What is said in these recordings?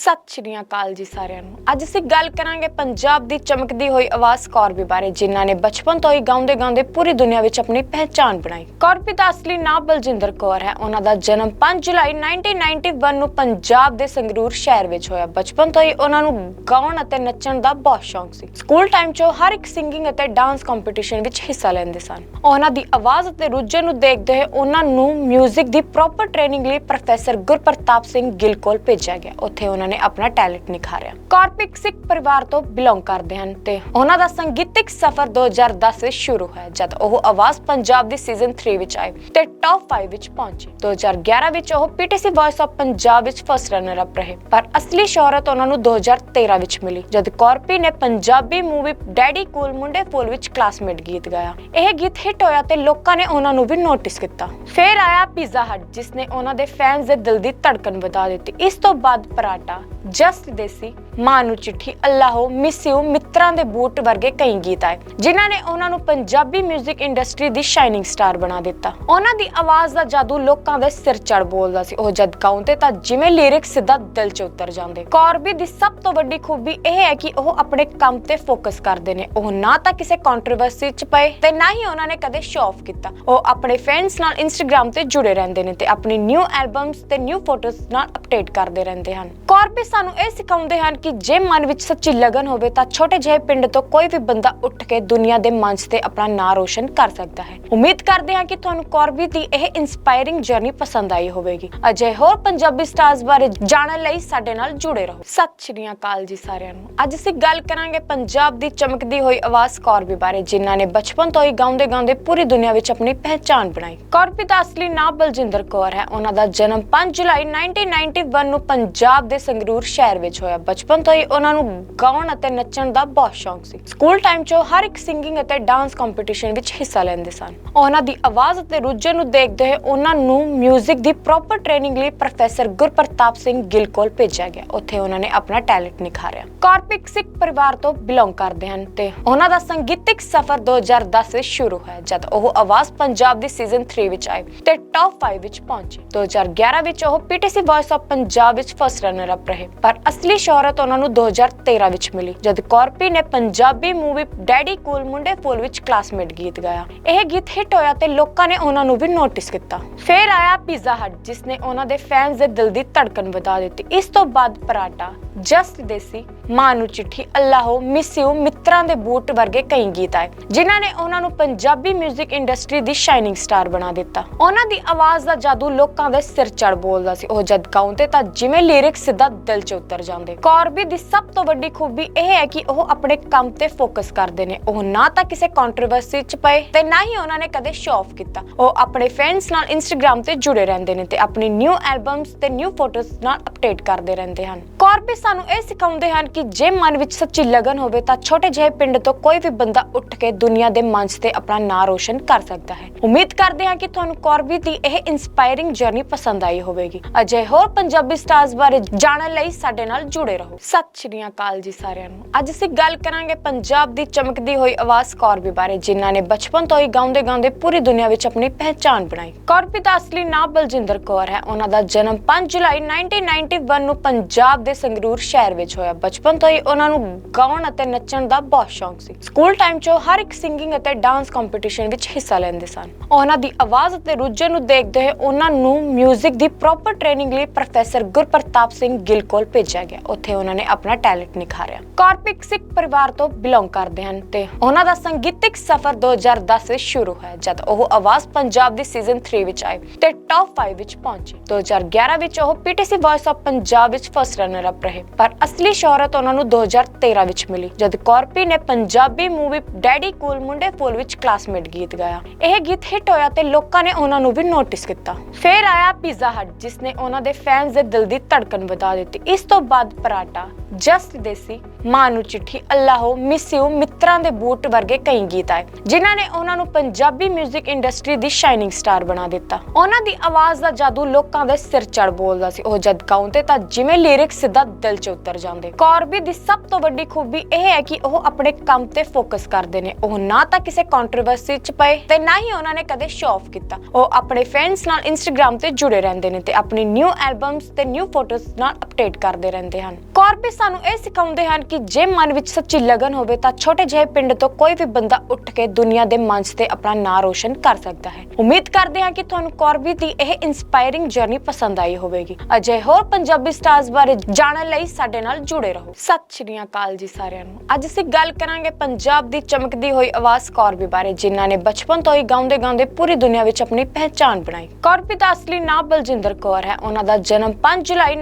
ਸਤਿ ਸ਼੍ਰੀ ਅਕਾਲ ਜੀ ਸਾਰਿਆਂ ਨੂੰ। ਅੱਜ ਅਸੀਂ ਗੱਲ ਕਰਾਂਗੇ ਪੰਜਾਬ ਦੀ ਚਮਕਦੀ ਹੋਈ ਆਵਾਜ਼ ਕੌਰਬੀ ਬਾਰੇ, ਜਿਨ੍ਹਾਂ ਨੇ ਬਚਪਨ ਤੋਂ ਹੀ ਗਾਉਂਦੇ ਗਾਉਂਦੇ ਪੂਰੀ ਦੁਨੀਆ ਵਿੱਚ ਆਪਣੀ ਪਹਿਚਾਣ ਬਣਾਈ। ਕੌਰਬੀ ਦਾ ਅਸਲੀ ਨਾਮ ਬਲਜਿੰਦਰ ਕੌਰ ਹੈ। ਉਹਨਾਂ ਦਾ ਜਨਮ 5 ਜੁਲਾਈ 1991 ਨੂੰ ਪੰਜਾਬ ਦੇ ਸੰਗਰੂਰ ਸ਼ਹਿਰ ਵਿੱਚ ਹੋਇਆ। ਬਚਪਨ ਤੋਂ ਹੀ ਉਹਨਾਂ ਨੂੰ ਗਾਉਣ ਅਤੇ ਨੱਚਣ ਦਾ ਬਹੁਤ ਸ਼ੌਂਕ ਸੀ। ਸਕੂਲ ਟਾਈਮ 'ਚ ਹਰ ਇੱਕ ਸਿੰਗਿੰਗ ਅਤੇ ਡਾਂਸ ਕੰਪੀਟੀਸ਼ਨ ਵਿੱਚ ਹਿੱਸਾ ਲੈਂਦੇ ਸਨ। ਉਹਨਾਂ ਦੀ ਆਵਾਜ਼ ਅਤੇ ਰੁਝੇ ਨੂੰ ਦੇਖਦੇ ਹੋਏ ਉਹਨਾਂ ਨੂੰ 뮤직 ਦੀ ਪ੍ਰੋਪਰ ਟ੍ਰੇਨਿੰਗ ਲਈ ਪ੍ਰੋਫੈਸਰ ਗੁਰਪ੍ਰਤਾਪ ਸਿੰਘ ਗਿੱਲ ਕੋਲ ਭੇਜਿਆ ਗਿਆ। ਉੱਥੇ ਉਹਨਾਂ ਨੇ ਆਪਣਾ ਟੈਲੈਂਟ ਨਿਖਾਰਿਆ। ਕਾਰਪਿਕ ਸਿੱਖ ਪਰਿਵਾਰ ਤੋਂ ਬਿਲੋਂਗ ਕਰਦੇ ਹਨ ਤੇ ਉਹਨਾਂ ਦਾ ਸੰਗੀਤਿਕ ਸਫ਼ਰ 2010 ਵਿੱਚ ਸ਼ੁਰੂ ਹੋਇਆ, ਜਦ ਉਹ ਆਵਾਜ਼ ਪੰਜਾਬ ਦੀ ਸੀਜ਼ਨ 3 ਵਿੱਚ ਆਏ ਤੇ ਟੌਪ 5 ਵਿੱਚ ਪਹੁੰਚੇ। 2011 ਵਿੱਚ ਉਹ ਪੀਟੀਸੀ ਵੌਇਸ ਆਫ ਪੰਜਾਬ ਵਿੱਚ ਫਸਟ ਰਨਰ ਅਪ ਰਹੇ। ਪਰ ਅਸਲੀ ਸ਼ੋਹਰਤ ਉਹਨਾਂ ਨੂੰ 2013 ਵਿੱਚ ਮਿਲੀ, ਜਦ ਕਾਰਪੀ ਨੇ ਪੰਜਾਬੀ ਮੂਵੀ ਡੈਡੀ ਕੋਲ ਮੁੰਡੇ ਫੁੱਲ ਵਿੱਚ ਕਲਾਸਮੇਟ ਗੀਤ ਗਾਇਆ। ਇਹ ਗੀਤ ਹਿੱਟ ਹੋਇਆ ਤੇ ਲੋਕਾਂ ਨੇ ਉਹਨਾਂ ਨੂੰ ਵੀ ਨੋਟਿਸ ਕੀਤਾ। ਫਿਰ ਆਇਆ ਪੀਜ਼ਾ ਹਟ ਜਿਸ ਨੇ ਉਹਨਾਂ ਦੇ ਫੈਨਸ ਦੇ ਦਿਲ ਦੀ ਧੜਕਣ ਵਧਾ ਦਿੱਤੀ। ਇਸ ਤੋਂ ਬਾਅਦ ਪਰਾਟਾ ਜਸਟ ਦੇਸੀ ਮਾਂ ਨੂੰ ਚਿੱਠੀ, ਅੱਲਾਹੋ ਮਿਸ ਯੂ, ਮਿੱਤਰਾਂ ਦੇ ਬੂਟ ਵਰਗੇ ਕਈ ਗੀਤ ਆਏ, ਜਿਨ੍ਹਾਂ ਨੇ ਉਹਨਾਂ ਨੂੰ ਪੰਜਾਬੀ 뮤직 ਇੰਡਸਟਰੀ ਦੀ ਸ਼ਾਈਨਿੰਗ ਸਟਾਰ ਬਣਾ ਦਿੱਤਾ। ਉਹਨਾਂ ਦੀ ਆਵਾਜ਼ ਦਾ ਜਾਦੂ ਲੋਕਾਂ ਦੇ ਸਿਰ ਚੜ ਬੋਲਦਾ ਸੀ। ਉਹ ਜਦ ਗਾਉਂਦੇ ਤਾਂ ਜਿਵੇਂ ਲਿਰਿਕ ਸਿੱਧਾ ਦਿਲ 'ਚ ਉਤਰ ਜਾਂਦੇ। ਕੌਰਬੀ ਦੀ ਸਭ ਤੋਂ ਵੱਡੀ ਖੂਬੀ ਇਹ ਹੈ ਕਿ ਉਹ ਆਪਣੇ ਕੰਮ ਤੇ ਫੋਕਸ ਕਰਦੇ ਨੇ। ਉਹ ਨਾ ਤਾਂ ਕਿਸੇ ਕੰਟਰੋਵਰਸੀ 'ਚ ਪਏ ਤੇ ਨਾ ਹੀ ਉਹਨਾਂ ਨੇ ਕਦੇ ਸ਼ੋ ਆਫ ਕੀਤਾ। ਉਹ ਆਪਣੇ ਫੈਨਸ ਨਾਲ ਇੰਸਟਾਗ੍ਰam ਤੇ ਜੁੜੇ ਰਹਿੰਦੇ ਨੇ ਤੇ ਆਪਣੀ ਨਿਊ ਐਲਬਮਸ ਤੇ ਨਿਊ ਫੋਟੋਜ਼ ਨਾਲ ਅਪਡੇਟ ਕਰਦੇ ਰਹਿੰਦੇ ਹਨ। ਕੌਰਬੀ ਸਾਨੂੰ ਇਹ ਸਿਖਾਉਂਦੇ ਹਨ ਕਿ ਜੇ ਮਨ ਵਿੱਚ ਸੱਚੀ ਲਗਨ ਹੋਵੇ ਤਾਂ ਛੋਟੇ ਜਿਹੇ ਪਿੰਡ ਤੋਂ ਕੋਈ ਵੀ ਬੰਦਾ ਉੱਠ ਕੇ ਦੁਨੀਆ ਦੇ ਮੰਚ ਤੇ ਆਪਣਾ ਨਾਂ ਰੋਸ਼ਨ ਕਰ ਸਕਦਾ ਹੈ। ਉਮੀਦ ਕਰਦੇ ਹਾਂ ਕਿ ਤੁਹਾਨੂੰ ਕੌਰਬੀ ਦੀ ਇਹ ਇਨਸਪਾਇਰਿੰਗ ਜਰਨੀ ਪਸੰਦ ਆਈ ਹੋਵੇਗੀ। ਅਜੇ ਹੋਰ ਪੰਜਾਬੀ ਸਟਾਰਸ ਬਾਰੇ ਜਾਣਨ ਲਈ ਸਾਡੇ ਨਾਲ ਜੁੜੇ ਰਹੋ। ਸਤਿ ਸ਼੍ਰੀ ਅਕਾਲ ਜੀ ਸਾਰਿਆਂ ਨੂੰ। ਅੱਜ ਅਸੀਂ ਗੱਲ ਕਰਾਂਗੇ ਪੰਜਾਬ ਦੀ ਚਮਕਦੀ ਹੋਈ ਆਵਾਜ਼ ਕੌਰਬੀ ਬਾਰੇ, ਜਿਨ੍ਹਾਂ ਨੇ ਬਚਪਨ ਤੋਂ ਹੀ ਗਾਉਂਦੇ ਗਾਉਂਦੇ ਪੂਰੀ ਦੁਨੀਆ ਵਿੱਚ ਆਪਣੀ ਪਹਿਚਾਣ ਬਣਾਈ। ਕੌਰਬੀ ਦਾ ਅਸਲੀ ਨਾਮ ਬਲਜਿੰਦਰ ਕੌਰ ਹੈ। ਉਹਨਾਂ ਦਾ ਜਨਮ 5 ਜੁਲਾਈ 1991 ਨੂੰ ਪੰਜਾਬ ਦੇ ਸੰਗਰੂਰ ਸ਼ਹਿਰ ਵਿੱਚ ਹੋਇਆ। ਬਚਪਨ ਤੋਂ ਹੀ ਉਹਨਾਂ ਨੂੰ ਗਾਉਣ ਅਤੇ ਨੱਚਣ ਦਾ ਬਹੁਤ ਸ਼ੌਂਕ ਸੀ। ਸਕੂਲ ਟਾਈਮ 'ਚ ਹਰ ਇੱਕ ਸਿੰਗਿੰਗ ਅਤੇ ਡਾਂਸ ਕੰਪੀਟੀਸ਼ਨ ਵਿੱਚ ਹਿੱਸਾ ਲੈਂਦੇ ਸਨ। ਉਹਨਾਂ ਦੀ ਆਵਾਜ਼ ਅਤੇ ਰੁਝੇ ਨੂੰ ਦੇਖਦੇ ਹੋਏ ਉਹਨਾਂ ਨੂੰ 뮤직 ਦੀ ਪ੍ਰੋਪਰ ਟ੍ਰੇਨਿੰਗ ਲਈ ਪ੍ਰੋਫੈਸਰ ਗੁਰਪ੍ਰਤਾਪ ਸਿੰਘ ਗਿੱਲ ਕੋਲ ਭੇਜਿਆ ਗਿਆ। ਉੱਥੇ ਉਹਨਾਂ ਨੇ ਆਪਣਾ ਟੈਲੈਂਟ ਨਿਖਾਰਿਆ। ਕਾਰਪਿਕ ਸਿੱਖ ਪਰਿਵਾਰ ਤੋਂ ਬਿਲੋਂਗ ਕਰਦੇ ਹਨ ਤੇ ਉਹਨਾਂ ਦਾ ਸੰਗੀਤਿਕ ਸਫ਼ਰ 2010 ਵਿੱਚ ਸ਼ੁਰੂ ਹੋਇਆ, ਜਦ ਉਹ ਆਵਾਜ਼ ਪੰਜਾਬ ਦੀ ਸੀਜ਼ਨ 3 ਵਿੱਚ ਆਏ ਤੇ ਟੌਪ 5 ਵਿੱਚ ਪਹੁੰਚੇ। 2011 ਵਿੱਚ ਉਹ ਪੀਟੀਸੀ ਵੌਇਸ ਆਫ ਪੰਜਾਬ ਵਿੱਚ ਫਸਟ ਰਨਰ ਅਪ ਰਹੇ। ਪਰ ਅਸਲੀ ਸ਼ੋਹਰਤ ਉਹਨਾਂ ਨੂੰ 2013 ਵਿੱਚ ਮਿਲੀ, ਜਦ ਕਾਰਪੀ ਨੇ ਪੰਜਾਬੀ ਮੂਵੀ ਡੈਡੀ ਕੂਲ ਮੁੰਡੇ ਫੁੱਲ ਵਿੱਚ ਕਲਾਸਮੇਟ ਗੀਤ ਗਾਇਆ। ਇਹ ਗੀਤ ਹਿੱਟ ਹੋਇਆ ਤੇ ਲੋਕਾਂ ਨੇ ਉਹਨਾਂ ਨੂੰ ਵੀ ਨੋਟਿਸ ਕੀਤਾ। ਫਿਰ ਆਇਆ ਪੀਜ਼ਾ ਹਟ ਜਿਸ ਨੇ ਉਹਨਾਂ ਦੇ ਫੈਨਸ ਦੇ ਦਿਲ ਦੀ ਧੜਕਨ ਵਧਾ ਦਿੱਤੀ। ਇਸ ਤੋਂ ਬਾਅਦ ਪਰਾਟਾ ਜਸਟ ਦੇਸੀ, ਮਾਂ ਨੂੰ ਚਿੱਠੀ, ਅੱਲਾਹੋ ਮਿਸ ਮਿੱਤਰਾਂ ਦੇ ਬੂਟ ਵਰਗੇ ਕਈ ਗੀਤ ਆਏ, ਜਿਨ੍ਹਾਂ ਨੇ ਉਹਨਾਂ ਨੂੰ ਪੰਜਾਬੀ 뮤직 ਇੰਡਸਟਰੀ ਦੀ ਸ਼ਾਈਨਿੰਗ ਸਟਾਰ ਬਣਾ ਦਿੱਤਾ। ਉਹਨਾਂ ਦੀ ਆਵਾਜ਼ ਦਾ ਜਾਦੂ ਲੋਕਾਂ ਦੇ ਸਿਰ ਚੜ ਬੋਲਦਾ ਸੀ। ਉਹ ਜਦ ਗਾਉਂਦੇ ਤਾਂ ਜਿਵੇਂ ਲਿਰਿਕ ਸਿੱਧਾ ਦਿਲ 'ਚ ਉਤਰ ਜਾਂਦੇ। ਕੌਰਬੀ ਦੀ ਸਭ ਤੋਂ ਵੱਡੀ ਖੂਬੀ ਇਹ ਹੈ ਕਿ ਉਹ ਆਪਣੇ ਕੰਮ ਤੇ ਫੋਕਸ ਕਰਦੇ ਨੇ। ਉਹ ਨਾ ਤਾਂ ਕਿਸੇ ਕੰਟਰੋਵਰਸੀ 'ਚ ਪਏ ਤੇ ਨਾ ਹੀ ਉਹਨਾਂ ਨੇ ਕਦੇ ਸ਼ੋ ਕੀਤਾ। ਉਹ ਆਪਣੇ ਫੈਨਸ ਨਾਲ ਇੰਸਟਾਗ੍ਰam ਤੇ ਜੁੜੇ ਰਹਿੰਦੇ ਨੇ ਤੇ ਆਪਣੀ ਨਿਊ ਐਲਬਮਸ ਤੇ ਨਿਊ ਫੋਟੋਜ਼ ਨਾਲ ਅਪਡੇਟ ਕਰਦੇ ਰਹਿੰਦੇ ਹਨ। ਕੌਰਬੀ ਸਾਨੂੰ ਇਹ ਸਿਖਾਉਂਦੇ ਹਨ ਕਿ ਜੇ ਮਨ ਵਿੱਚ ਸੱਚੀ ਲਗਨ ਹੋਵੇ ਤਾਂ ਛੋਟੇ ਜਿਹੇ ਪਿੰਡ ਤੋਂ ਕੋਈ ਵੀ ਬੰਦਾ ਉੱਠ ਕੇ ਦੁਨੀਆ ਦੇ ਮੰਚ ਤੇ ਆਪਣਾ ਨਾਂ ਰੋਸ਼ਨ ਕਰ ਸਕਦਾ ਹੈ। ਉਮੀਦ ਕਰਦੇ ਹਾਂ ਕਿ ਤੁਹਾਨੂੰ ਕੌਰਬੀ ਦੀ ਇਹ ਇਨਸਪਾਇਰਿੰਗ ਜਰਨੀ ਪਸੰਦ ਆਈ ਹੋਵੇਗੀ। ਅਜੇ ਹੋਰ ਪੰਜਾਬੀ ਸਟਾਰਸ ਬਾਰੇ ਜਾਣਨ ਲਈ ਸਾਡੇ ਨਾਲ ਜੁੜੇ ਰਹੋ। ਸਤਿ ਸ਼੍ਰੀ ਅਕਾਲ ਜੀ ਸਾਰਿਆਂ ਨੂੰ। ਅੱਜ ਅਸੀਂ ਗੱਲ ਕਰਾਂਗੇ ਪੰਜਾਬ ਦੀ ਚਮਕਦੀ ਹੋਈ ਆਵਾਜ਼ ਕੌਰਬੀ ਬਾਰੇ, ਜਿਨ੍ਹਾਂ ਨੇ ਬਚਪਨ ਤੋਂ ਹੀ ਗਾਉਂਦੇ ਗਾਉਂਦੇ ਪੂਰੀ ਦੁਨੀਆ ਵਿੱਚ ਆਪਣੀ ਪਹਿਚਾਣ ਬਣਾਈ। ਕੌਰਬੀ ਦਾ ਅਸਲੀ ਨਾਮ ਬਲਜਿੰਦਰ ਕੌਰ ਹੈ। ਉਹਨਾਂ ਦਾ ਜਨਮ 5 ਜੁਲਾਈ 1991 ਨੂੰ ਪੰਜਾਬ ਦੇ ਸੰਗਰੂਰ ਸ਼ਹਿਰ ਵਿੱਚ ਹੋਇਆ। ਬਚਪਨ ਤੋਂ ਹੀ ਉਹਨਾਂ ਨੂੰ ਗਾਉਣ ਅਤੇ ਨੱਚਣ ਦਾ ਬਹੁਤ ਸ਼ੌਂਕ ਸੀ। ਸਕੂਲ ਟਾਈਮ 'ਚ ਹਰ ਇੱਕ ਸਿੰਗਿੰਗ ਅਤੇ ਡਾਂਸ ਕੰਪੀਟੀਸ਼ਨ ਵਿੱਚ ਹਿੱਸਾ ਲੈਂਦੇ ਸਨ। ਉਹਨਾਂ ਦੀ ਆਵਾਜ਼ ਅਤੇ ਰੁਝੇ ਨੂੰ ਦੇਖਦੇ ਹੋਏ ਉਹਨਾਂ ਨੂੰ 뮤직 ਦੀ ਪ੍ਰੋਪਰ ਟ੍ਰੇਨਿੰਗ ਲਈ ਪ੍ਰੋਫੈਸਰ ਗੁਰਪ੍ਰਤਾਪ ਸਿੰਘ ਗਿੱਲ ਕੋਲ ਭੇਜਿਆ ਗਿਆ। ਉੱਥੇ ਉਹਨਾਂ ਨੇ ਆਪਣਾ ਟੈਲੈਂਟ ਨਿਖਾਰਿਆ ਕਾਰਪਿਕ ਸਿੱਖ ਪਰਿਵਾਰ ਤੋਂ ਬਿਲੋਂਗ ਕਰਦੇ ਹਨ ਤੇ ਉਹਨਾਂ ਦਾ ਸੰਗੀਤਿਕ ਸਫ਼ਰ 2010 ਵਿੱਚ ਸ਼ੁਰੂ ਹੋਇਆ, ਜਦ ਉਹ ਆਵਾਜ਼ ਪੰਜਾਬ ਦੀ ਸੀਜ਼ਨ 3 ਵਿੱਚ ਆਏ ਤੇ ਟੌਪ 5 ਵਿੱਚ ਪਹੁੰਚੇ। 2011 ਵਿੱਚ ਉਹ ਪੀਟੀਸੀ ਵੌਇਸ ਆਫ ਪੰਜਾਬ ਵਿੱਚ ਫਸਟ ਰਨਰ ਅਪ ਰਹੇ। ਪਰ ਅਸਲੀ ਸ਼ੋਹਰਤ ਉਹਨਾਂ ਨੂੰ 2013 ਵਿੱਚ ਮਿਲੀ, ਜਦ ਕਾਰਪੀ ਨੇ ਪੰਜਾਬੀ ਮੂਵੀ ਡੈਡੀ ਕੋਲ ਮੁੰਡੇ ਫੁੱਲ ਵਿੱਚ ਕਲਾਸਮੇਟ ਗੀਤ ਗਾਇਆ। ਇਹ ਗੀਤ ਹਿੱਟ ਹੋਇਆ ਤੇ ਲੋਕਾਂ ਨੇ ਉਹਨਾਂ ਨੂੰ ਵੀ ਨੋਟਿਸ ਕੀਤਾ। ਫਿਰ ਆਇਆ ਪੀਜ਼ਾ ਹਟ ਜਿਸ ਨੇ ਉਹਨਾਂ ਦੇ ਫੈਨਸ ਦੇ ਦਿਲ ਦੀ ਧੜਕਣ ਵਧਾ ਦਿੱਤੀ। ਇਸ ਤੋਂ ਬਾਅਦ ਪਰਾਟਾ, ਜਸਟ ਦੇਸੀ, ਮਾਂ ਨੂੰ ਚਿੱਠੀ, ਅੱਲਾਹੋ ਮਿਸ ਮਿੱਤਰਾਂ ਦੇ ਬੂਟ ਵਰਗੇ ਕਈ ਗੀਤ ਆਏ, ਜਿਨ੍ਹਾਂ ਨੇ ਉਹਨਾਂ ਨੂੰ ਪੰਜਾਬੀ 뮤직 ਇੰਡਸਟਰੀ ਦੀ ਸ਼ਾਈਨਿੰਗ ਸਟਾਰ ਬਣਾ ਦਿੱਤਾ। ਉਹਨਾਂ ਦੀ ਆਵਾਜ਼ ਦਾ ਜਾਦੂ ਲੋਕਾਂ ਦੇ ਸਿਰ ਚੜ ਬੋਲਦਾ ਸੀ। ਉਹ ਜਦ ਗਾਉਂਦੇ ਤਾਂ ਜਿਵੇਂ ਲਿਰਿਕ ਸਿੱਧਾ ਦਿਲ 'ਚ ਉਤਰ ਜਾਂਦੇ। ਕੌਰਬੀ ਦੀ ਸਭ ਤੋਂ ਵੱਡੀ ਖੂਬੀ ਇਹ ਹੈ ਕਿ ਉਹ ਆਪਣੇ ਕੰਮ ਤੇ ਫੋਕਸ ਕਰਦੇ ਨੇ। ਉਹ ਨਾ ਤਾਂ ਕਿਸੇ ਕੰਟਰੋਵਰਸੀ 'ਚ ਪਏ ਤੇ ਨਾ ਹੀ ਉਹਨਾਂ ਨੇ ਕਦੇ ਸ਼ੋ ਕੀਤਾ। ਉਹ ਆਪਣੇ ਫੈਨਸ ਨਾਲ ਇੰਸਟਾਗ੍ਰam ਤੇ ਜੁੜੇ ਰਹਿੰਦੇ ਨੇ ਤੇ ਆਪਣੀ ਨਿਊ ਐਲਬਮਸ ਤੇ ਨਿਊ ਫੋਟੋਜ਼ ਨਾਲ ਅਪਡੇਟ ਕਰਦੇ ਰਹਿੰਦੇ ਹਨ। ਕੌਰਬੀ ਸਾਨੂੰ ਇਹ ਸਿਖਾਉਂਦੇ ਹਨ ਕਿ ਜੇ ਮਨ ਵਿੱਚ ਸੱਚੀ ਲਗਨ ਹੋਵੇ ਤਾਂ ਛੋਟੇ ਜਿਹੇ ਪਿੰਡ ਤੋਂ ਕੋਈ ਵੀ ਬੰਦਾ ਉੱਠ ਕੇ ਦੁਨੀਆ ਦੇ ਮੰਚ ਤੇ ਆਪਣਾ ਨਾਂ ਰੋਸ਼ਨ ਕਰ ਸਕਦਾ ਹੈ। ਉਮੀਦ ਕਰਦੇ ਹਾਂ ਕਿ ਤੁਹਾਨੂੰ ਕੌਰਬੀ ਦੀ ਇਹ ਇਨਸਪਾਇਰਿੰਗ ਜਰਨੀ ਪਸੰਦ ਆਈ ਹੋਵੇਗੀ। ਅਜੇ ਹੋਰ ਪੰਜਾਬੀ ਸਟਾਰਸ ਬਾਰੇ ਜਾਣਨ ਲਈ ਸਾਡੇ ਨਾਲ ਜੁੜੇ ਰਹੋ। ਸਤਿ ਸ਼੍ਰੀ ਅਕਾਲ ਜੀ ਸਾਰਿਆਂ ਨੂੰ। ਅੱਜ ਅਸੀਂ ਗੱਲ ਕਰਾਂਗੇ ਪੰਜਾਬ ਦੀ ਚਮਕਦੀ ਹੋਈ ਆਵਾਜ਼ ਕੌਰਬੀ ਬਾਰੇ, ਜਿਨ੍ਹਾਂ ਨੇ ਬਚਪਨ ਤੋਂ ਹੀ ਗਾਉਂਦੇ ਗਾਉਂਦੇ ਪੂਰੀ ਦੁਨੀਆ ਵਿੱਚ ਆਪਣੀ ਪਹਿਚਾਣ ਬਣਾਈ। ਕੌਰਬੀ ਦਾ ਅਸਲੀ ਨਾਮ ਬਲਜਿੰਦਰ ਕੌਰ ਹੈ। ਉਹਨਾਂ ਦਾ ਜਨਮ 5 ਜੁਲਾਈ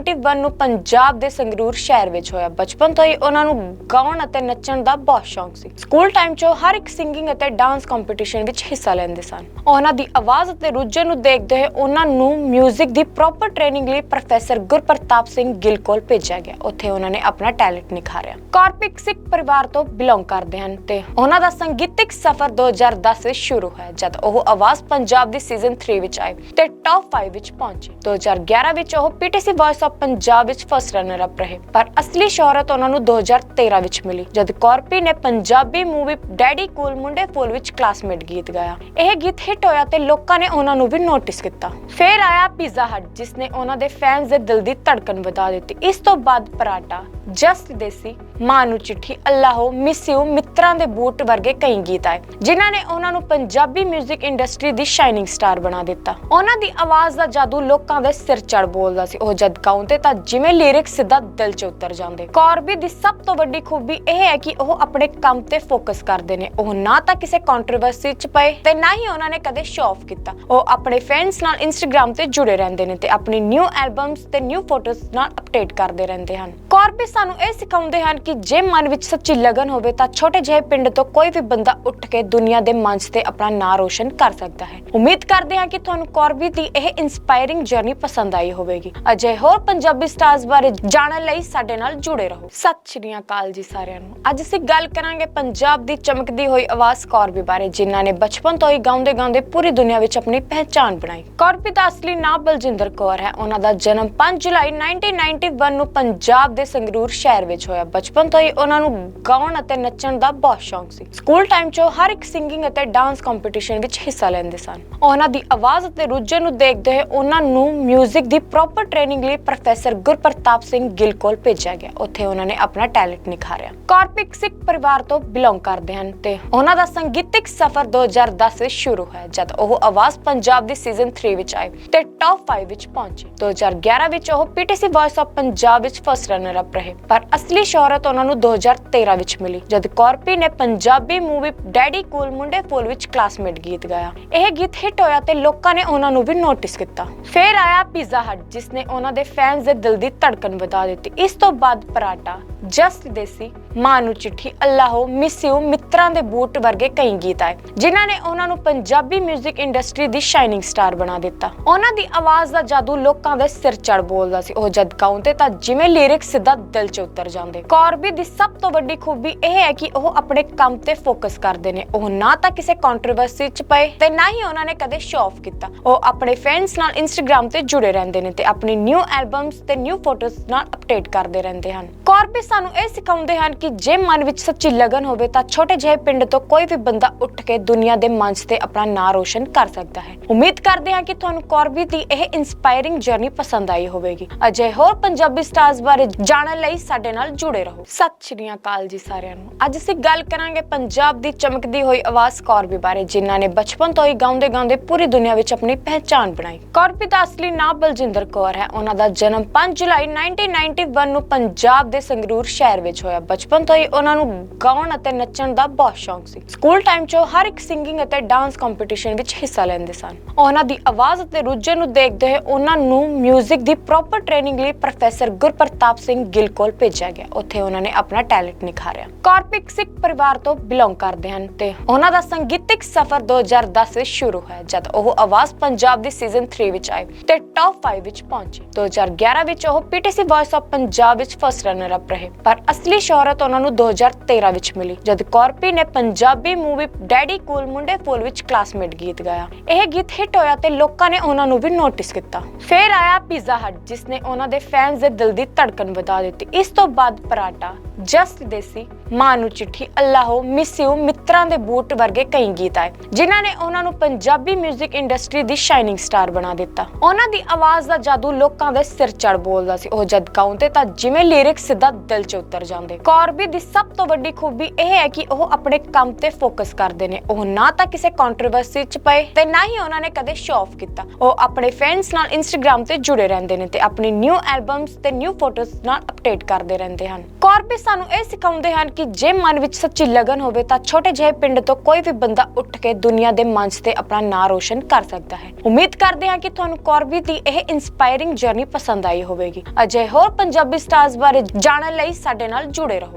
1991 ਨੂੰ ਪੰਜਾਬ ਦੇ ਸੰਗਰੂਰ ਸ਼ਹਿਰ ਵਿੱਚ ਹੋਇਆ। ਬਚਪਨ ਤੋਂ ਹੀ ਉਹਨਾਂ ਨੂੰ ਗਾਉਣ ਅਤੇ ਨੱਚਣ ਦਾ ਬਹੁਤ ਸ਼ੌਂਕ ਸੀ। ਸਕੂਲ ਟਾਈਮ 'ਚ ਹਰ ਇੱਕ ਸਿੰਗਿੰਗ ਅਤੇ ਡਾਂਸ ਕੰਪੀਟੀਸ਼ਨ ਵਿੱਚ ਹਿੱਸਾ ਲੈਂਦੇ ਸਨ। ਉਹਨਾਂ ਦੀ ਆਵਾਜ਼ ਅਤੇ ਰੁਝਾਨ ਨੂੰ ਦੇਖਦੇ ਹੋਏ ਉਹਨਾਂ ਨੂੰ 뮤직 ਦੀ ਪ੍ਰੋਪਰ ਟ੍ਰੇਨਿੰਗ ਲਈ ਪ੍ਰੋਫੈਸਰ ਗੁਰਪ੍ਰਤਾਪ ਸਿੰਘ ਗਿੱਲ ਕੋਲ ਭੇਜਿਆ ਗਿਆ। ਉੱਥੇ ਉਹਨਾਂ ਨੇ ਆਪਣਾ ਟੈਲੈਂਟ ਨਿਖਾਰਿਆ। ਕਾਰਪਿਕ ਸਿੱਖ ਪਰਿਵਾਰ ਤੋਂ ਬਿਲੋਂਗ ਕਰਦੇ ਹਨ ਤੇ ਉਹਨਾਂ ਦਾ ਸੰਗੀਤਿਕ ਸਫ਼ਰ 2010 ਵਿੱਚ ਸ਼ੁਰੂ ਹੋਇਆ, ਜਦ ਉਹ ਆਵਾਜ਼ ਪੰਜਾਬ ਦੀ ਸੀਜ਼ਨ 3 ਵਿੱਚ ਆਏ ਤੇ ਟੌਪ 5 ਵਿੱਚ ਪਹੁੰਚੇ। 2011 ਵਿੱਚ ਉਹ ਪੀਟੀਸੀ ਵੌਇਸ ਆਫ ਪੰਜਾਬ ਵਿੱਚ ਫਸਟ ਰਨਰ ਅਪ ਰਹੇ। ਪਰ ਅਸਲੀ ਸ਼ੋਹਰਤ ਉਹਨਾਂ ਨੂੰ 2013 ਵਿੱਚ ਮਿਲੀ, ਜਦ ਕਾਰਪੀ ਨੇ ਪੰਜਾਬੀ ਮੂਵੀ ਡੈਡੀ ਕੂਲ ਮੁੰਡੇ ਫੁੱਲ ਵਿੱਚ ਕਲਾਸਮੇਟ ਗੀਤ ਗਾਇਆ। ਇਹ ਗੀਤ ਹਿੱਟ ਹੋਇਆ ਤੇ ਲੋਕਾਂ ਨੇ ਉਹਨਾਂ ਨੂੰ ਵੀ ਨੋਟਿਸ ਕੀਤਾ। ਫਿਰ ਆਇਆ ਪੀਜ਼ਾ ਹਟ ਜਿਸ ਨੇ ਉਹਨਾਂ ਦੇ ਫੈਨਸ ਦੇ ਦਿਲ ਦੀ ਧੜਕਨ ਵਧਾ ਦਿੱਤੀ। ਇਸ ਤੋਂ ਬਾਅਦ ਪਰਾਟਾ ਜਸਟ ਦੇਸੀ, ਮਾਂ ਨੂੰ ਚਿੱਠੀ, ਅੱਲਾਹੋ ਮਿਸ ਯੂ ਮਿੱਤਰਾਂ ਦੇ ਬੂਟ ਵਰਗੇ ਕਈ ਗੀਤ ਆਏ, ਜਿਨ੍ਹਾਂ ਨੇ ਉਹਨਾਂ ਨੂੰ ਪੰਜਾਬੀ 뮤직 ਇੰਡਸਟਰੀ ਦੀ ਸ਼ਾਈਨਿੰਗ ਸਟਾਰ ਬਣਾ ਦਿੱਤਾ। ਉਹਨਾਂ ਦੀ ਆਵਾਜ਼ ਦਾ ਜਾਦੂ ਲੋਕਾਂ ਦੇ ਸਿਰ ਚੜ ਬੋਲਦਾ ਸੀ। ਉਹ ਜਦ ਗਾਉਂਦੇ ਤਾਂ ਜਿਵੇਂ ਲਿਰਿਕ ਸਿੱਧਾ ਦਿਲ 'ਚ ਉਤਰ ਜਾਂਦੇ। ਕੌਰਬੀ ਦੀ ਸਭ ਤੋਂ ਵੱਡੀ ਖੂਬੀ ਇਹ ਹੈ ਕਿ ਉਹ ਆਪਣੇ ਕੰਮ ਤੇ ਫੋਕਸ ਕਰਦੇ ਨੇ। ਉਹ ਨਾ ਤਾਂ ਕਿਸੇ ਕੰਟਰੋਵਰਸੀ 'ਚ ਪਏ ਤੇ ਨਾ ਹੀ ਉਹਨਾਂ ਨੇ ਕਦੇ ਸ਼ੋ ਕੀਤਾ। ਉਹ ਆਪਣੇ ਫੈਨਸ ਨਾਲ ਇੰਸਟਾਗ੍ਰam ਤੇ ਜੁੜੇ ਰਹਿੰਦੇ ਨੇ ਤੇ ਆਪਣੀ ਨਿਊ ਐਲਬਮਸ ਤੇ ਨਿਊ ਫੋਟੋਜ਼ ਨਾਲ ਅਪਡੇਟ ਕਰਦੇ ਰਹਿੰਦੇ ਹਨ। ਕੌਰਬੀ ਸਾਨੂੰ ਇਹ ਸਿਖਾਉਂਦੇ ਹਨ ਕਿ ਜੇ ਮਨ ਵਿੱਚ ਸੱਚੀ ਲਗਨ ਹੋਵੇ ਤਾਂ ਛੋਟੇ ਜਿਹੇ ਪਿੰਡ ਤੋਂ ਕੋਈ ਵੀ ਬੰਦਾ ਉੱਠ ਕੇ ਦੁਨੀਆ ਦੇ ਮੰਚ ਤੇ ਆਪਣਾ ਨਾਂ ਰੋਸ਼ਨ ਕਰ ਸਕਦਾ ਹੈ। ਉਮੀਦ ਕਰਦੇ ਹਾਂ ਕਿ ਤੁਹਾਨੂੰ ਕੌਰਬੀ ਦੀ ਇਹ ਇਨਸਪਾਇਰਿੰਗ ਜਰਨੀ ਪਸੰਦ ਆਈ ਹੋਵੇਗੀ। ਅਜੇ ਹੋਰ ਪੰਜਾਬੀ ਸਟਾਰਸ ਬਾਰੇ ਜਾਣਨ ਲਈ ਸਾਡੇ ਨਾਲ ਜੁੜੇ ਰਹੋ। ਸਤਿ ਸ਼੍ਰੀ ਅਕਾਲ ਜੀ ਸਾਰਿਆਂ ਨੂੰ। ਅੱਜ ਅਸੀਂ ਗੱਲ ਕਰਾਂਗੇ ਪੰਜਾਬ ਦੀ ਚਮਕਦੀ ਹੋਈ ਆਵਾਜ਼ ਕੌਰਬੀ ਬਾਰੇ, ਜਿਨ੍ਹਾਂ ਨੇ ਬਚਪਨ ਤੋਂ ਹੀ ਗਾਉਂਦੇ ਗਾਉਂਦੇ ਪੂਰੀ ਦੁਨੀਆ ਵਿੱਚ ਆਪਣੀ ਪਹਿਚਾਣ ਬਣਾਈ। ਕੌਰਬੀ ਦਾ ਅਸਲੀ ਨਾਮ ਬਲਜਿੰਦਰ ਕੌਰ ਹੈ। ਉਹਨਾਂ ਦਾ ਜਨਮ 5 ਜੁਲਾਈ 1991 ਨੂੰ ਪੰਜਾਬ ਦੇ ਸੰਗਰੂਰ ਸ਼ਹਿਰ ਵਿੱਚ ਹੋਇਆ। ਬਚਪਨ ਤੋਂ ਹੀ ਉਹਨਾਂ ਨੂੰ ਗਾਉਣ ਅਤੇ ਨੱਚਣ ਦਾ ਬਹੁਤ ਸ਼ੌਂਕ ਸੀ। ਸਕੂਲ ਟਾਈਮ 'ਚ ਹਰ ਇੱਕ ਸਿੰਗਿੰਗ ਅਤੇ ਡਾਂਸ ਕੰਪੀਟੀਸ਼ਨ ਵਿੱਚ ਹਿੱਸਾ ਲੈਂਦੇ ਸਨ। ਉਹਨਾਂ ਦੀ ਆਵਾਜ਼ ਅਤੇ ਰੁਝਾਨ ਨੂੰ ਦੇਖਦੇ ਹੋਏ ਉਹਨਾਂ ਨੂੰ 뮤직 ਦੀ ਪ੍ਰੋਪਰ ਟ੍ਰੇਨਿੰਗ ਲਈ ਪ੍ਰੋਫੈਸਰ ਗੁਰਪ੍ਰਤਾਪ ਸਿੰਘ ਗਿੱਲ ਕੋਲ ਭੇਜਿਆ ਗਿਆ। ਉੱਥੇ ਉਹਨਾਂ ਨੇ ਆਪਣਾ ਟੈਲੈਂਟ ਨਿਖਾਰਿਆ। ਕਾਰਪਿਕ ਸਿੱਖ ਪਰਿਵਾਰ ਤੋਂ ਬਿਲੋਂਗ ਕਰਦੇ ਹਨ ਤੇ ਉਹਨਾਂ ਦਾ ਸੰਗੀਤਿਕ ਸਫ਼ਰ 2010 ਵਿੱਚ ਸ਼ੁਰੂ ਹੋਇਆ, ਜਦ ਉਹ ਆਵਾਜ਼ ਪੰਜਾਬ ਦੀ ਸੀਜ਼ਨ 3 ਵਿੱਚ ਆਏ ਤੇ ਟੌਪ 5 ਵਿੱਚ ਪਹੁੰਚੇ। 2011 ਵਿੱਚ ਉਹ ਪੀਟੀਸੀ ਵੌਇਸ ਆਫ ਪੰਜਾਬ ਵਿੱਚ ਫਸਟ ਰਨਰ ਅਪ ਰਹੇ। ਪਰ ਅਸਲੀ ਸ਼ੋਹਰਤ ਉਹਨਾਂ ਨੂੰ 2013 ਵਿੱਚ ਮਿਲੀ, ਜਦ ਕਾਰਪੀ ਨੇ ਪੰਜਾਬੀ ਮੂਵੀ ਡੈਡੀ ਕੋਲ ਮੁੰਡੇ ਫੁੱਲ ਵਿੱਚ ਕਲਾਸਮੇਟ ਗੀਤ ਗਾਇਆ। ਇਹ ਗੀਤ ਹਿੱਟ ਹੋਇਆ ਤੇ ਲੋਕਾਂ ਨੇ ਉਹਨਾਂ ਨੂੰ ਵੀ ਨੋਟਿਸ ਕੀਤਾ। ਫਿਰ ਆਇਆ ਪੀਜ਼ਾ ਹਟ ਜਿਸ ਨੇ ਉਹਨਾਂ ਦੇ ਫੈਨਸ ਦੇ ਦਿਲ ਦੀ ਧੜਕਨ ਵਧਾ ਦਿੱਤੀ। ਇਸ ਤੋਂ ਬਾਅਦ ਪਰਾਟਾ ਜਸਟ ਦੇਸੀ ਮਾਂ ਚਿੱਠੀ, ਅੱਲਾਹੋ ਮਿਸ ਯੂ ਮਿੱਤਰਾਂ ਦੇ ਬੂਟ ਵਰਗੇ ਕਈ ਗੀਤ ਆਏ, ਜਿਨ੍ਹਾਂ ਨੇ ਉਹਨਾਂ ਨੂੰ ਪੰਜਾਬੀ 뮤직 ਇੰਡਸਟਰੀ ਦੀ ਸ਼ਾਈਨਿੰਗ ਸਟਾਰ ਬਣਾ ਦਿੱਤਾ। ਉਹਨਾਂ ਦੀ ਆਵਾਜ਼ ਦਾ ਜਾਦੂ ਲੋਕਾਂ ਦੇ ਸਿਰ ਚੜ ਬੋਲਦਾ ਸੀ। ਉਹ ਜਦ ਗਾਉਂਦੇ ਤਾਂ ਜਿਵੇਂ ਲਿਰਿਕ ਸਿੱਧਾ ਦਿਲ 'ਚ ਉਤਰ ਜਾਂਦੇ। ਕੌਰਬੀ ਦੀ ਸਭ ਤੋਂ ਵੱਡੀ ਖੂਬੀ ਇਹ ਹੈ ਕਿ ਉਹ ਆਪਣੇ ਕੰਮ ਤੇ ਫੋਕਸ ਕਰਦੇ ਨੇ। ਉਹ ਨਾ ਤਾਂ ਕਿਸੇ ਕੰਟਰੋਵਰਸੀ 'ਚ ਪਏ ਤੇ ਨਾ ਹੀ ਉਹਨਾਂ ਨੇ ਕਦੇ ਸ਼ੋ ਕੀਤਾ। ਉਹ ਆਪਣੇ ਫੈਨਸ ਨਾਲ ਇੰਸਟਾਗ੍ਰam ਤੇ ਜੁੜੇ ਰਹਿੰਦੇ ਨੇ ਤੇ ਆਪਣੀ ਨਿਊ ਐਲਬਮ ਐਲਬਮਸ ਤੇ ਨਿਊ ਫੋਟੋਜ਼ ਨਾਲ ਅਪਡੇਟ ਕਰਦੇ ਰਹਿੰਦੇ ਹਨ। ਕੌਰਬੀ ਸਾਨੂੰ ਇਹ ਸਿਖਾਉਂਦੇ ਹਨ ਕਿ ਜੇ ਮਨ ਵਿੱਚ ਸੱਚੀ ਲਗਨ ਹੋਵੇ ਤਾਂ ਛੋਟੇ ਜਿਹੇ ਪਿੰਡ ਤੋਂ ਕੋਈ ਵੀ ਬੰਦਾ ਉੱਠ ਕੇ ਦੁਨੀਆ ਦੇ ਮੰਚ ਤੇ ਆਪਣਾ ਨਾਂ ਰੋਸ਼ਨ ਕਰ ਸਕਦਾ ਹੈ। ਉਮੀਦ ਕਰਦੇ ਹਾਂ ਕਿ ਤੁਹਾਨੂੰ ਕੌਰਬੀ ਦੀ ਇਹ ਇਨਸਪਾਇਰਿੰਗ ਜਰਨੀ ਪਸੰਦ ਆਈ ਹੋਵੇਗੀ। ਅਜੇ ਹੋਰ ਪੰਜਾਬੀ ਸਟਾਰਸ ਬਾਰੇ ਜਾਣਨ ਲਈ ਸਾਡੇ ਨਾਲ ਜੁੜੇ ਰਹੋ। ਸਤਿ ਸ਼੍ਰੀ ਅਕਾਲ ਜੀ ਸਾਰਿਆਂ ਨੂੰ। ਅੱਜ ਅਸੀਂ ਗੱਲ ਕਰਾਂਗੇ ਪੰਜਾਬ ਦੀ ਚਮਕਦੀ ਹੋਈ ਆਵਾਜ਼ ਕੌਰਬੀ ਬਾਰੇ, ਜਿਨ੍ਹਾਂ ਨੇ ਬਚਪਨ ਤੋਂ ਹੀ ਗਾਉਂਦੇ ਗਾਉਂਦੇ ਪੂਰੀ ਦੁਨੀਆ ਵਿੱਚ ਆਪਣੀ ਪਹਿਚਾਣ ਬਣਾਈ। ਕੌਰਬੀ ਦਾ ਅਸਲੀ ਨਾਮ ਬਲਜਿੰਦਰ ਕੌਰ ਹੈ। ਉਹਨਾਂ ਦਾ ਜਨਮ 5 ਜੁਲਾਈ 1991 ਨੂੰ ਪੰਜਾਬ ਦੇ ਸੰਗਰੂਰ ਸ਼ਹਿਰ ਵਿੱਚ ਹੋਇਆ। ਬਚਪਨ ਤੋਂ ਹੀ ਉਹਨਾਂ ਨੂੰ ਗਾਉਣ ਅਤੇ ਨੱਚਣ ਦਾ ਬਹੁਤ ਸ਼ੌਂਕ ਸੀ। ਸਕੂਲ ਟਾਈਮ 'ਚ ਹਰ ਇੱਕ ਸਿੰਗਿੰਗ ਅਤੇ ਡਾਂਸ ਕੰਪੀਟੀਸ਼ਨ ਵਿੱਚ ਹਿੱਸਾ ਲੈਂਦੇ ਸਨ। ਉਹਨਾਂ ਦੀ ਆਵਾਜ਼ ਅਤੇ ਰੁਝਾਨ ਨੂੰ ਦੇਖਦੇ ਹੋਏ ਉਹਨਾਂ ਨੂੰ 뮤직 ਦੀ ਪ੍ਰੋਪਰ ਟ੍ਰੇਨਿੰਗ ਲਈ ਪ੍ਰੋਫੈਸਰ ਗੁਰਪ੍ਰਤਾਪ ਸਿੰਘ ਗਿੱਲ ਕੋਲ ਭੇਜਿਆ ਗਿਆ। ਉੱਥੇ ਉਹਨਾਂ ਨੇ ਆਪਣਾ ਟੈਲੈਂਟ ਨਿਖਾਰਿਆ। ਕਾਰਪਿਕ ਸਿੱਖ ਪਰਿਵਾਰ ਤੋਂ ਬਿਲੋਂਗ ਕਰਦੇ ਹਨ ਤੇ ਉਹਨਾਂ ਦਾ ਸੰਗੀਤਿਕ ਸਫ਼ਰ 2010 ਵਿੱਚ ਸ਼ੁਰੂ ਹੋਇਆ, ਜਦ ਉਹ ਆਵਾਜ਼ ਪੰਜਾਬ ਦੀ ਸੀਜ਼ਨ 3 ਵਿੱਚ ਆਏ ਤੇ ਟੌਪ 5 ਵਿੱਚ ਪਹੁੰਚੇ। 2011 ਵਿੱਚ ਉਹ ਪੀਟੀਸੀ ਵੌਇਸ ਆਫ ਪੰਜਾਬ ਵਿੱਚ ਫਸਟ ਰਨਰ ਅਪ ਰਹੇ। ਪਰ ਅਸਲੀ ਸ਼ੋਹਰਤ ਉਹਨਾਂ ਨੂੰ 2013 ਵਿੱਚ ਮਿਲੀ, ਜਦ ਕਾਰਪੀ ਨੇ ਪੰਜਾਬੀ ਮੂਵੀ ਡੈਡੀ ਕੂਲ ਮੁੰਡੇ ਫੁੱਲ ਵਿੱਚ ਕਲਾਸਮੇਟ ਗੀਤ ਗਾਇਆ। ਇਹ ਗੀਤ ਹਿੱਟ ਹੋਇਆ ਤੇ ਲੋਕਾਂ ਨੇ ਉਹਨਾਂ ਨੂੰ ਵੀ ਨੋਟਿਸ ਕੀਤਾ। ਫਿਰ ਆਇਆ ਪੀਜ਼ਾ ਹਟ ਜਿਸ ਨੇ ਉਹਨਾਂ ਦੇ ਫੈਨਸ ਦੇ ਦਿਲ ਦੀ ਧੜਕਨ ਵਧਾ ਦਿੱਤੀ। ਇਸ ਤੋਂ ਬਾਅਦ ਪਰਾਟਾ ਜਸਟ ਦੇਸੀ ਮਾਂ ਨੂੰ ਚਿੱਠੀ, ਅੱਲਾਹੋ ਮਿਸ ਯੂ ਮਿੱਤਰਾਂ ਦੇ ਬੂਟ ਵਰਗੇ ਕਈ ਗੀਤ ਆਏ, ਜਿਨ੍ਹਾਂ ਨੇ ਉਹਨਾਂ ਨੂੰ ਪੰਜਾਬੀ 뮤직 ਇੰਡਸਟਰੀ ਦੀ ਸ਼ਾਈਨਿੰਗ ਸਟਾਰ ਬਣਾ ਦਿੱਤਾ। ਉਹਨਾਂ ਦੀ ਆਵਾਜ਼ ਦਾ ਜਾਦੂ ਲੋਕਾਂ ਦੇ ਸਿਰ ਚੜ ਬੋਲਦਾ ਸੀ। ਉਹ ਜਦ ਗਾਉਂਦੇ ਤਾਂ ਜਿਵੇਂ ਲਿਰਿਕਸ ਸਿੱਧਾ ਦਿਲ 'ਚ ਉਤਰ ਜਾਂਦੇ। ਕੌਰਬੀ ਦੀ ਸਭ ਤੋਂ ਵੱਡੀ ਖੂਬੀ ਇਹ ਹੈ ਕਿ ਉਹ ਆਪਣੇ ਕੰਮ ਤੇ ਫੋਕਸ ਕਰਦੇ ਨੇ। ਉਹ ਨਾ ਤਾਂ ਕਿਸੇ ਕੰਟਰੋਵਰਸੀ 'ਚ ਪਏ ਤੇ ਨਾ ਹੀ ਉਹਨਾਂ ਨੇ ਕਦੇ ਸ਼ੋ ਆਫ ਕੀਤਾ। ਉਹ ਆਪਣੇ ਫੈਨਸ ਨਾਲ ਇੰਸਟਾਗ੍ਰam ਤੇ ਜੁੜੇ ਰਹਿੰਦੇ ਨੇ ਤੇ ਆਪਣੀ ਨਿਊ ਐਲਬਮਸ ਤੇ ਨਿਊ ਫੋਟੋਜ਼ ਨਾਲ ਅਪਡੇਟ ਕਰਦੇ ਰਹਿੰਦੇ ਹਨ। ਕੌਰਬੀ ਸਾਨੂੰ ਇਹ ਸਿਖਾਉਂਦੇ ਹਨ ਕਿ ਜੇ ਮਨ ਵਿੱਚ ਸੱਚੀ ਲਗਨ ਹੋਵੇ ਤਾਂ ਛੋਟੇ ਜਿਹੇ ਪਿੰਡ ਤੋਂ ਕੋਈ ਵੀ ਬੰਦਾ ਉੱਠ ਕੇ ਦੁਨੀਆ ਦੇ ਮੰਚ ਤੇ ਆਪਣਾ ਨਾਂ ਰੋਸ਼ਨ ਕਰ ਸਕਦਾ ਹੈ। ਉਮੀਦ ਕਰਦੇ ਹਾਂ ਕਿ ਤੁਹਾਨੂੰ ਕੌਰਬੀ ਦੀ ਇਹ ਇਨਸਪਾਇਰਿੰਗ ਜਰਨੀ ਪਸੰਦ ਪਸੰਦ ਆਈ ਹੋਵੇਗੀ। ਅਜੇ ਹੋਰ ਪੰਜਾਬੀ ਸਟਾਰਸ ਬਾਰੇ ਜਾਣਨ ਲਈ ਸਾਡੇ ਨਾਲ ਜੁੜੇ ਰਹੋ।